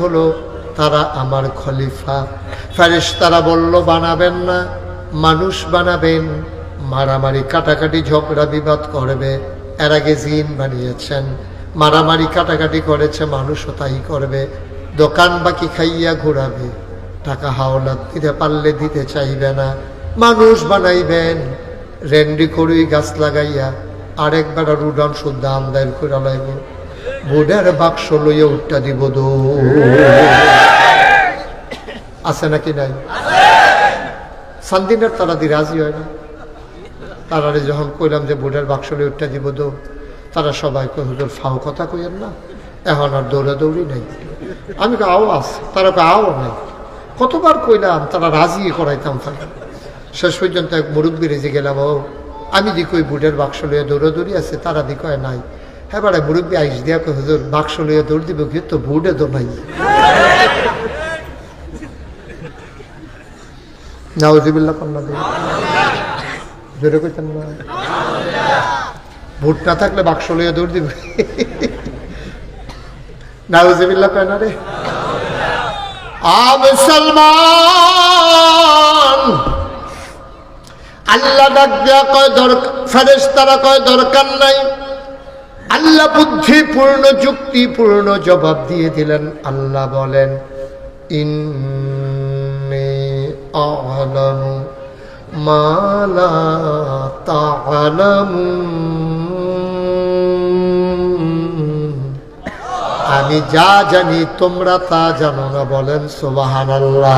হলো, তারা আমার খলিফা। ফেরেশ তারা বলল, বানাবেন না। মানুষ বানাবেন। মারামারি, কাটাকাটি, ঝগড়া, বিবাদ করবে। এর আগে জিন বানিয়েছেন। মারামারি, কাটাকাটি করেছে মানুষও তাই করবে। দোকান বাকি খাইয়া ঘোরাবে। টাকা হাওলাত দিতে পারলে দিতে চাইবে না। মানুষ বানাইবেন। রেন্ডি করুই গাছ লাগাইয়া আরেকবার রুডন শুদ্ধ আমদার করে লাইব। বুডের বাক্স লইয়া উঠটা দিব দো আছে নাকি নাই? সান্দিনের তারা দি রাজি হয় না। তারারে যখন কইলাম যে বুডের বাক্স লইয়া উঠটা দিব দো তারা সবাই কই হুজুর, ফাও কথা কইয়েন না। এখন আর দৌড়াদৌড়ি নাই। আমি কই, আও আছে। তারা কই আও নাই। কতবার কইলাম, তারা রাজি করাইতাম ফেলে শেষ পর্যন্ত এক মুরব্বী রেজে গেলাম, ও, আমি দি কই বুটের বাক্স লইয়া দৌড়াদৌড়ি আছে? তারা দি কয়, নাই। হ্যাঁ মুরব্বী আইস দিয়া হুজুর, বাক্স লইয়া দৌড় দিব কি তো বুটে তো নাই জোরে কইতেন না। ভোট না থাকলে বাক্স লইয়া দৌড় দিব। নাউজিবিল্লা কয় রে। আব সলমান আল্লাহ ডাক দেয়া কয় দরকার ফেরেশতারা কয় দরকার নাই। আল্লাহ বুদ্ধিপূর্ণ, যুক্তিপূর্ণ জবাব দিয়ে দিলেন। আল্লাহ বলেন মালা আমি যা জানি তোমরা তা জানো না বলেন, সুবহানাল্লাহ।